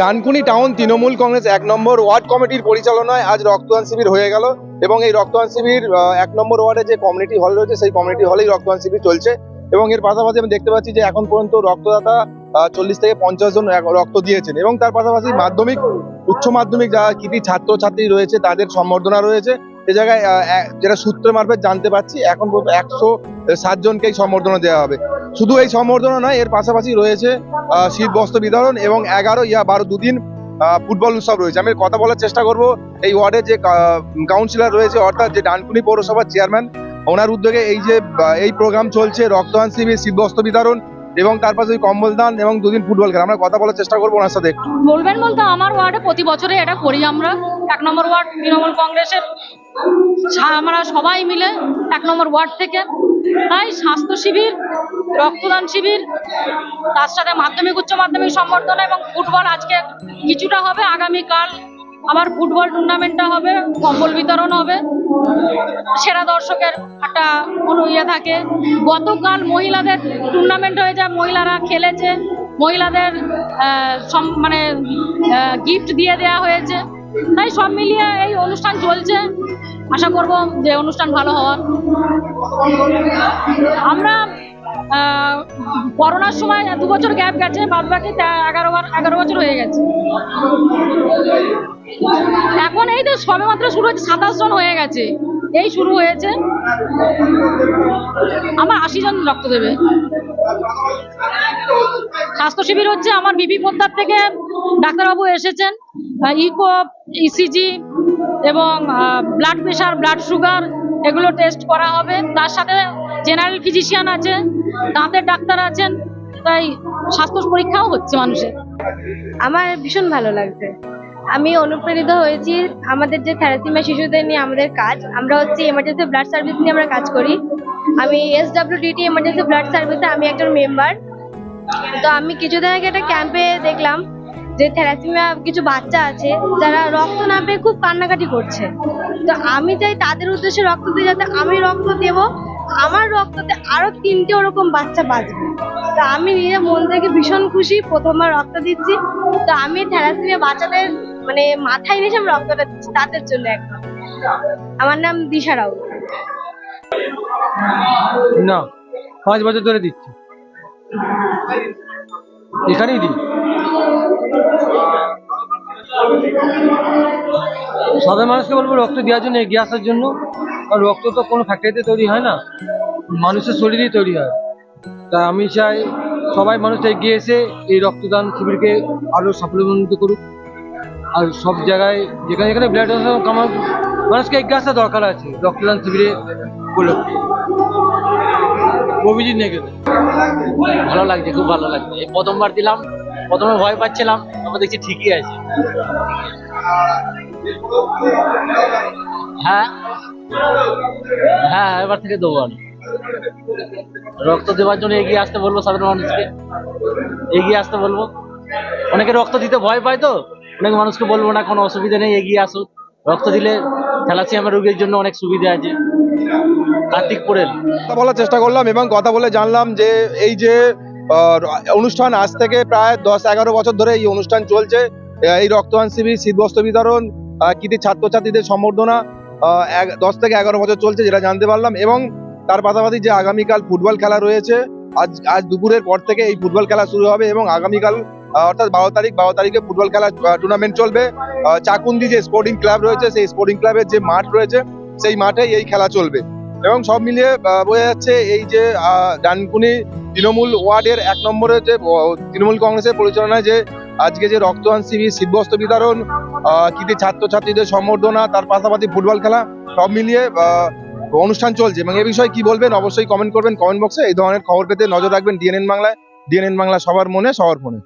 Dankuni town Trinamool Congress এক নম্বর word কমিটির পরিচালনায় আজ রক্তদান শিবির হয়ে গেল এবং এই রক্তদান শিবির এক নম্বর ওয়ার্ডে যে কমিউনিটি হল রয়েছে সেই কমিউনিটি হলেই রক্তদান শিবির চলছে এবং এর পাশাপাশি আমি দেখতে পাচ্ছি যে এখন পর্যন্ত রক্তদাতা চল্লিশ থেকে পঞ্চাশ জন রক্ত দিয়েছেন এবং তার পাশাপাশি মাধ্যমিক, উচ্চ মাধ্যমিক যারা কৃতি ছাত্রছাত্রী রয়েছে তাদের সম্বর্ধনা রয়েছে। এ জায়গায় যেটা সূত্রের মারফত জানতে পারছি এখন একশো ষাট জনকেই সম্বর্ধনা দেওয়া হবে। শুধু এই সম্বর্ধনা নয়, এর পাশাপাশি রয়েছে শীত বস্ত্র বিতরণ এবং এগারো, ইয়া বারো দুদিন ফুটবল উৎসব রয়েছে। আমি কথা বলার চেষ্টা করব, এই ওয়ার্ডের যে কাউন্সিলর রয়েছে, অর্থাৎ যে ডানকুনি পৌরসভার চেয়ারম্যান ওনার উদ্যোগে এই যে এই প্রোগ্রাম চলছে, রক্তদান শিবির, শীত বস্ত্র বিতরণ এবং তার পাশে কম্বল দান এবং দুদিন ফুটবল খেলা। আমরা কথা বলার চেষ্টা করব ওনার সাথে। বলবেন বলতে আমার ওয়ার্ডে প্রতি বছরে এটা করি আমরা। এক নম্বর ওয়ার্ড তৃণমূল কংগ্রেসের আমরা সবাই মিলে এক নম্বর ওয়ার্ড থেকে তাই স্বাস্থ্য শিবির, রক্তদান শিবির, তার সাথে মাধ্যমিক, উচ্চ মাধ্যমিক সম্বর্ধনা এবং ফুটবল আজকে কিছুটা হবে। আগামীকাল আবার ফুটবল টুর্নামেন্টটা হবে, কম্বল বিতরণ হবে। সেরা দর্শকের একটা কোনো ইয়ে থাকে। গতকাল মহিলাদের টুর্নামেন্ট হয়ে যায়, মহিলারা খেলেছে। মহিলাদের মানে গিফট দিয়ে দেওয়া হয়েছে। তাই সব মিলিয়ে এই অনুষ্ঠান চলছে। আশা করব যে অনুষ্ঠান ভালো হওয়ার। আমরা করোনার সময় দু বছর গ্যাপ গেছে বাদ বাকি এগারো এগারো বছর হয়ে গেছে। এখন এই তো সবে মাত্র শুরু হয়েছে, সাতাশ জন হয়ে গেছে। এই শুরু হয়েছে। আমার আশি জন রক্ত দেবে। স্বাস্থ্য শিবির হচ্ছে, আমার বিপি পদ্মার থেকে ডাক্তারবাবু এসেছেন ইকো, ইসিজি এবং ব্লাড প্রেশার ব্লাড সুগার এগুলো টেস্ট করা হবে। তার সাথে জেনারেল ফিজিশিয়ান আছে দাঁতের ডাক্তার আছেন, তাই স্বাস্থ্য পরীক্ষাও হচ্ছে মানুষের। আমার ভীষণ ভালো লাগছে। আমি অনুপ্রেরিত হয়েছি আমাদের যে থ্যালাসিমিয়া শিশুদের নিয়ে আমাদের কাজ। আমরা হচ্ছে এমার্জেন্সি ব্লাড সার্ভিস নিয়ে আমরা কাজ করি। আমি এস ডাব্লিউডিটি এমার্জেন্সি ব্লাড সার্ভিসে আমি একজন মেম্বার তো আমি কিছুদিন আগে একটা ক্যাম্পে দেখলাম যে থ্যালাসিমিয়া কিছু বাচ্চা আছে, যারা রক্ত না পেয়ে খুব কান্নাকাটি করছে। তো আমি চাই তাদের উদ্দেশ্যে রক্ত দিয়ে যাতে আমি রক্ত দেব, আমার রক্ততে আরও তিনটে ওরকম বাচ্চা বাঁচবে। তো আমি নিজে মন থেকে ভীষণ খুশি, প্রথমবার রক্ত দিচ্ছি। তো আমি থ্যালাসিমিয়া বাচ্চাদের মানে মাথায় নিয়ে আমি রক্তটা দিচ্ছি তাদের জন্য একদম। আমার নাম দিশা রাউত না, পাঁচ বছর ধরে দিচ্ছি। এখানেই দিই সাধারণ মানুষকে বলব রক্ত দেওয়ার জন্য এগিয়ে আসার জন্য। কারণ রক্ত তো কোনো ফ্যাক্টরিতে তৈরি হয় না। মানুষের শরীরেই তৈরি হয়। তাই আমি চাই সবাই মানুষ এগিয়ে এসে এই রক্তদান শিবিরকে আরও সাফল্যমণ্ডিত করুক। আর সব জায়গায় যেখানে যেখানে ব্লাড কামার মানুষকে এগিয়ে আসা দরকার আছে রক্তদান শিবিরে উপলক্ষে। অভিজিৎ নেগে ভালো লাগছে, খুব ভালো লাগছে। এই প্রথমবার দিলাম, প্রথমে ভয় পাচ্ছিলাম তারপর দেখছি ঠিকই আছে। হ্যাঁ হ্যাঁ এবার থেকে দেবো রক্ত দেওয়ার জন্য এগিয়ে আসতে বলব সাধারণ মানুষকে। এগিয়ে আসতে বলব। অনেকে রক্ত দিতে ভয় পায় তো? অনেক মানুষকে বলব না, কোনো অসুবিধা নেই, এগিয়ে আসুক। রক্ত দিলে থ্যালাসিয়ামা রোগীর জন্য অনেক সুবিধা আছে। কার্তিক কথা বলার চেষ্টা করলাম এবং কথা বলে জানলাম যে এই যে অনুষ্ঠান আজ থেকে প্রায় দশ এগারো বছর ধরে এই অনুষ্ঠান চলছে। এই রক্তদান শিবির, শীতবস্ত্র বিতরণ কৃতি ছাত্রছাত্রীদের সম্বর্ধনা দশ থেকে এগারো বছর চলছে যেটা জানতে পারলাম এবং তার পাশাপাশি যে আগামীকাল ফুটবল খেলা রয়েছে, আজ আজ দুপুরের পর থেকে এই ফুটবল খেলা শুরু হবে এবং আগামীকাল অর্থাৎ বারো তারিখ, বারো তারিখে ফুটবল খেলা টুর্নামেন্ট চলবে। চাকুন্দি যে স্পোর্টিং ক্লাব রয়েছে, সেই স্পোর্টিং ক্লাবের যে মাঠ রয়েছে সেই মাঠে এই খেলা চলবে। এবং সব মিলিয়ে বোঝা যাচ্ছে এই যে ডানকুনি তৃণমূল ওয়ার্ডের এক নম্বরে যে তৃণমূল কংগ্রেসের পরিচালনায় যে, আজকে যে রক্তদান শিবির শীতবস্ত্র বিতরণ কৃতি ছাত্রছাত্রীদের সম্বর্ধনা, তার পাশাপাশি ফুটবল খেলা, সব মিলিয়ে অনুষ্ঠান চলছে। এবং এ বিষয়ে কি বলবেন, অবশ্যই কমেন্ট করবেন কমেন্ট বক্সে এই ধরনের খবর পেতে নজর রাখবেন ডিএনএন বাংলায়। ডিএনএন বাংলা সবার মনে, সবার ফোনে।